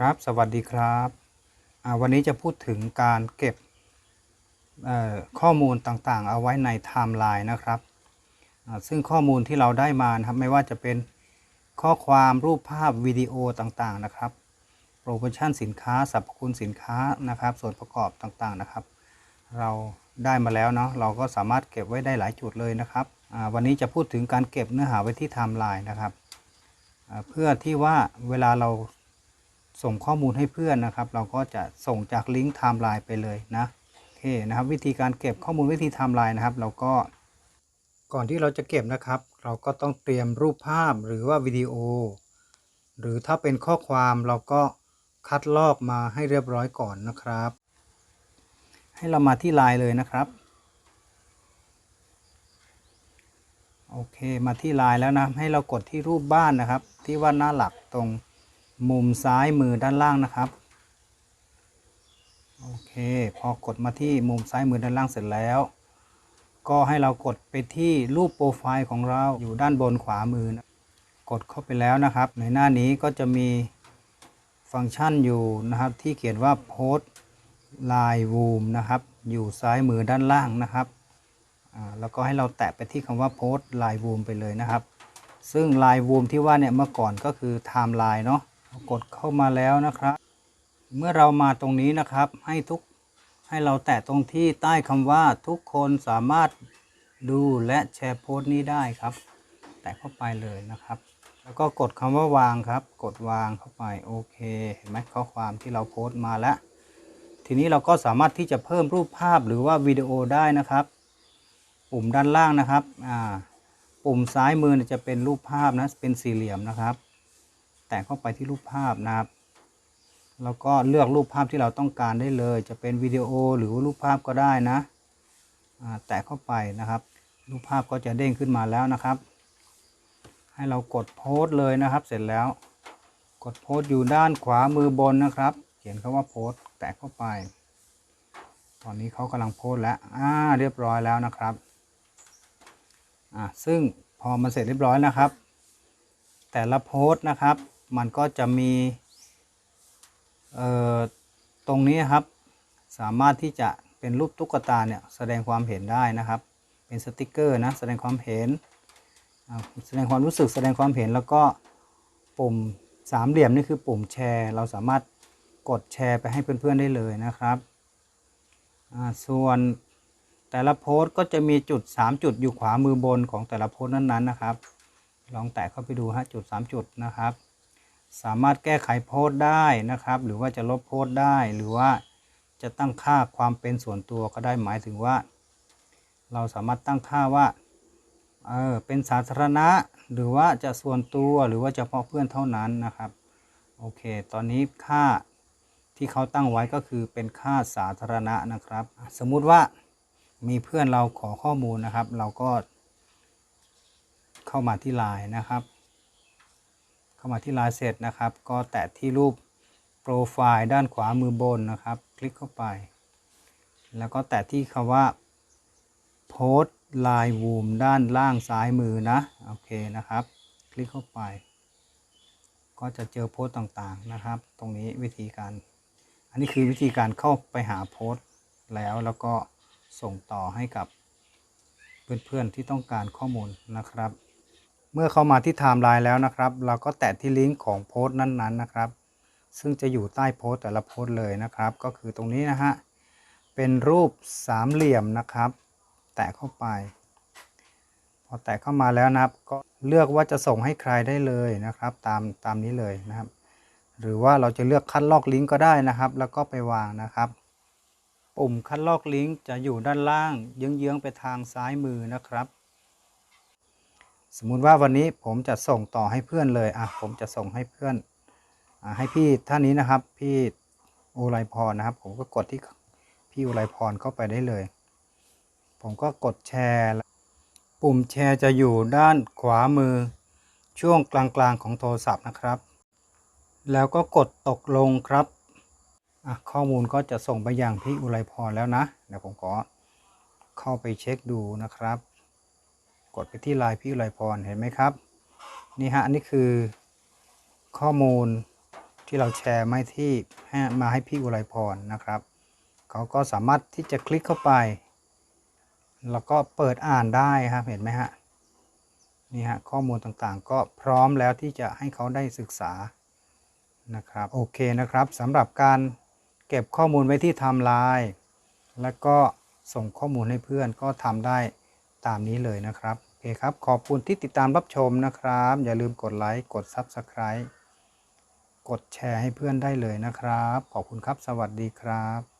ครับสวัสดีครับวันนี้จะพูดถึงการเก็บข้อมูลต่างๆ เอาไว้ในไทม์ไลน์นะครับ ซึ่งข้อมูลที่เราได้มานะครับไม่ว่าจะเป็นข้อความรูปภาพวิดีโอต่างๆนะครับโปรโมชั่นสินค้าสรรพคุณสินค้านะครับ ส่วนประกอบต่างๆนะครับ เราได้มาแล้วเนาะเราก็สามารถเก็บไว้ได้หลายจุดเลยนะครับวันนี้จะพูดถึงการเก็บเนื้อหาไว้ที่ไทม์ไลน์นะครับเพื่อที่ว่าเวลาเรา ส่งข้อมูลให้เพื่อนนะครับ เราก็จะส่งจากลิงก์ไทม์ไลน์ไปเลยนะโอเคนะครับ วิธีการเก็บข้อมูลวิธีไทม์ไลน์นะครับ เราก็ก่อนที่เราจะเก็บนะครับ เราก็ต้องเตรียมรูปภาพหรือว่าวิดีโอ หรือถ้าเป็นข้อความเราก็คัดลอกมาให้เรียบร้อยก่อนนะครับ ให้เรามาที่ไลน์เลยนะครับโอเคมาที่ไลน์แล้วนะให้เรากดที่รูปบ้านนะครับ ที่ว่าหน้าหลักตรง มุมซ้ายมือด้านล่างนะครับ โอเค พอกดมาที่มุมซ้ายมือด้านล่างเสร็จแล้ว ก็ให้เรากดไปที่รูปโปรไฟล์ของเราอยู่ด้านบนขวามือนะกดเข้าไปแล้วนะครับ ในหน้านี้ก็จะมีฟังก์ชันอยู่นะครับ ที่เขียนว่าโพสไลน์วูมนะครับ อยู่ซ้ายมือด้านล่างนะครับแล้วก็ให้เราแตะไปที่คำว่าโพสไลน์วูมไปเลยนะครับ ซึ่งไลน์วูมที่ว่าเนี่ยเมื่อก่อนก็คือไทม์ไลน์เนาะ กดเข้ามาแล้วนะครับ เมื่อเรามาตรงนี้นะครับ ให้ทุกให้เราแตะตรงที่ใต้คำว่าทุกคนสามารถดูและแชร์โพสต์นี้ได้ครับ แตะเข้าไปเลยนะครับ แล้วก็กดคำว่าวางครับ กดวางเข้าไปโอเคเห็นไหมข้อความที่เราโพสต์มาแล้ว ทีนี้เราก็สามารถที่จะเพิ่มรูปภาพหรือว่าวิดีโอได้นะครับ ปุ่มด้านล่างนะครับอ่าปุ่มซ้ายมือจะเป็นรูปภาพนะเป็นสี่เหลี่ยมนะครับ แตะเข้าไปที่รูปภาพนะครับ แล้วก็เลือกรูปภาพที่เราต้องการได้เลย จะเป็นวิดีโอหรือว่ารูปภาพก็ได้นะแตะเข้าไปนะครับ รูปภาพก็จะเด้งขึ้นมาแล้วนะครับ ให้เรากดโพสต์เลยนะครับ เสร็จแล้ว กดโพสต์อยู่ด้านขวามือบนนะครับ เขียนคำว่าโพสต์แตะเข้าไป ตอนนี้เขากำลังโพสต์แล้วอ่าเรียบร้อยแล้วนะครับอะซึ่งพอมันเสร็จเรียบร้อยนะครับ แต่ละโพสต์นะครับ มันก็จะมีเอ่อตรงนี้ครับ สามารถที่จะเป็นรูปตุ๊กตาเนี่ยแสดงความเห็นได้นะครับ เป็นสติกเกอร์นะแสดงความเห็น แสดงความรู้สึกแสดงความเห็นแล้วก็ปุ่มสามเหลี่ยมนี่คือปุ่มแชร์ เราสามารถกดแชร์ไปให้เพื่อนๆได้เลยนะครับอ่าส่วนแต่ละโพสต์ก็จะมีจุด 3 จุดอยู่ขวามือบนของแต่ละโพสต์นั้นๆนะครับ ลองแตะเข้าไปดูฮะจุด 3 จุดนะครับ สามารถแก้ไขโพสต์ได้นะครับ หรือว่าจะลบโพสต์ได้ หรือว่าจะตั้งค่าความเป็นส่วนตัวก็ได้หมายถึงว่า เราสามารถตั้งค่าว่าเออเป็นสาธารณะ หรือว่าจะส่วนตัวหรือว่าเฉพาะเพื่อนเท่านั้นนะครับโอเค ตอนนี้ค่าที่เขาตั้งไว้ก็คือเป็นค่าสาธารณะนะครับ สมมุติว่ามีเพื่อนเราขอข้อมูลนะครับ เราก็เข้ามาที่ไลน์นะครับ เข้ามาที่ไลน์เสร็จนะครับ ก็แตะที่รูปโปรไฟล์ด้านขวามือบนนะครับ คลิกเข้าไป แล้วก็แตะที่คำว่าโพสต์ไลน์วูมด้านล่างซ้ายมือนะโอเคนะครับ คลิกเข้าไป ก็จะเจอโพสต์ต่างๆนะครับ ตรงนี้วิธีการ อันนี้คือวิธีการเข้าไปหาโพสต์แล้วแล้วก็ส่งต่อให้กับเพื่อนๆที่ต้องการข้อมูลนะครับ เมื่อเข้ามาที่ไทม์ไลน์แล้วนะครับ เราก็แตะที่ลิงก์ของโพสต์นั้นๆนะครับ ซึ่งจะอยู่ใต้โพสต์แต่ละโพสต์เลยนะครับ ก็คือตรงนี้นะฮะ เป็นรูปสามเหลี่ยมนะครับ แตะเข้าไป พอแตะเข้ามาแล้วนะครับ ก็เลือกว่าจะส่งให้ใครได้เลยนะครับ ตามตามนี้เลยนะครับ หรือว่าเราจะเลือกคัดลอกลิงก์ก็ได้นะครับ แล้วก็ไปวางนะครับ ปุ่มคัดลอกลิงก์จะอยู่ด้านล่าง เยื้องๆไปทางซ้ายมือนะครับ สมมุติว่าวันนี้ผมจะส่งต่อให้เพื่อนเลยอะผมจะส่งให้เพื่อนอะให้พี่ท่านนี้นะครับ พี่อุไรพรนะครับ ผมก็กดที่พี่อุไรพรเข้าไปได้เลย ผมก็กดแชร์ ปุ่มแชร์จะอยู่ด้านขวามือช่วงกลางๆของโทรศัพท์นะครับ แล้วก็กดตกลงครับข้อมูลก็จะส่งไปอย่างพี่อุไรพรแล้วนะ เดี๋ยวผมขอเข้าไปเช็คดูนะครับ กดไปที่ไลน์พี่อุไรพรเห็นไหมครับ นี่ฮะอันนี้คือข้อมูลที่เราแชร์มาที่ให้มาให้พี่อุไรพรนะครับเขาก็สามารถที่จะคลิกเข้าไป แล้วก็เปิดอ่านได้ครับเห็นไหมฮะนี่ฮะข้อมูลต่างๆ ก็พร้อมแล้วที่จะให้เขาได้ศึกษานะครับโอเคนะครับสำหรับการเก็บข้อมูลไว้ที่ไทม์ไลน์แล้วก็ส่งข้อมูลให้เพื่อนก็ทำได้ ตามนี้เลยนะครับโอเคครับ ขอบคุณที่ติดตามรับชมนะครับ อย่าลืมกดไลค์กด Subscribe กดแชร์ให้เพื่อนได้เลยนะครับ ขอบคุณครับ สวัสดีครับ